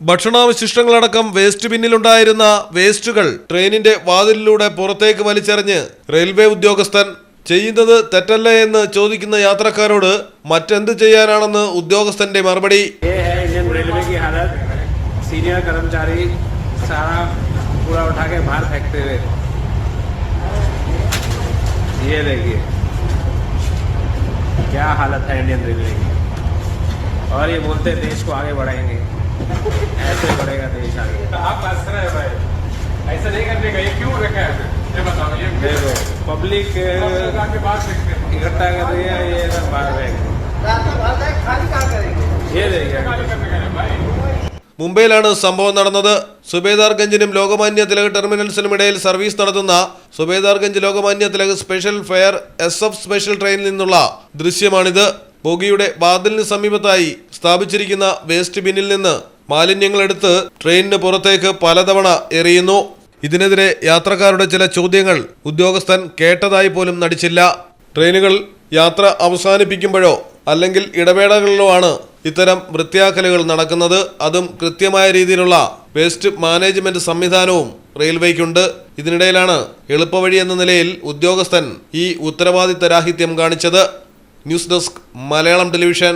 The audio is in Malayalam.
ഭക്ഷണാവശിഷ്ടങ്ങളടക്കം വേസ്റ്റ് ബിന്നിലുണ്ടായിരുന്ന വേസ്റ്റുകൾ ട്രെയിനിന്റെ വാതിലിലൂടെ പുറത്തേക്ക് വലിച്ചെറിഞ്ഞ് റെയിൽവേ ഉദ്യോഗസ്ഥൻ ചെയ്യുന്നത് തെറ്റല്ലേ എന്ന് ചോദിക്കുന്ന യാത്രക്കാരോട് മറ്റെന്ത് ചെയ്യാനാണെന്ന് ഉദ്യോഗസ്ഥന്റെ മറുപടി ये है इंडियन रेलवे की हालत सीनियर कर्मचारी सारा पूरा उठा के बाहर फेंकते हुए ये देखिए क्या हालत है इंडियन रेलवे की और ये बोलते हैं देश को आगे बढ़ाएंगे ऐसे बढ़ेगा देश आगे आप हंस रहे हैं भाई ऐसा नहीं करने का ये क्यों रखा है ये बताओ ये देखो पब्लिक के बाद देखते हैं इकट्ठा कर रही है ये सब बाहर फेंक ये देखिए करने का है भाई മുംബൈയിലാണ് സംഭവം നടന്നത് സുബേദാർഗഞ്ചിനും ലോകമാന്യ തിലക് ടെർമിനൽസിനും ഇടയിൽ സർവീസ് നടത്തുന്ന Subedarganj Lokmanya Tilak special fare S F special ട്രെയിനിൽ നിന്നുള്ള ദൃശ്യമാണിത് ബോഗിയുടെ വാതിലിന് സമീപത്തായി സ്ഥാപിച്ചിരിക്കുന്ന വേസ്റ്റ് ബിന്നിൽ നിന്ന് മാലിന്യങ്ങളെടുത്ത് ട്രെയിനിന് പുറത്തേക്ക് പലതവണ എറിയുന്നു. ഇതിനെതിരെ യാത്രക്കാരുടെ ചില ചോദ്യങ്ങൾ ഉദ്യോഗസ്ഥൻ കേട്ടതായി പോലും നടിച്ചില്ല. ട്രെയിനുകൾ യാത്ര അവസാനിപ്പിക്കുമ്പോഴോ അല്ലെങ്കിൽ ഇടവേളകളിലോ ആണ് ഇത്തരം വൃത്തിയാക്കലുകൾ നടക്കുന്നത്. അതും കൃത്യമായ രീതിയിലുള്ള വേസ്റ്റ് മാനേജ്മെന്റ് സംവിധാനവും റെയിൽവേക്കുണ്ട് ഇതിനിടയിലാണ് എളുപ്പവഴി എന്ന നിലയിൽ ഉദ്യോഗസ്ഥൻ ഈ ഉത്തരവാദിത്തരാഹിത്യം കാണിച്ചത്. News desk Malayalam television.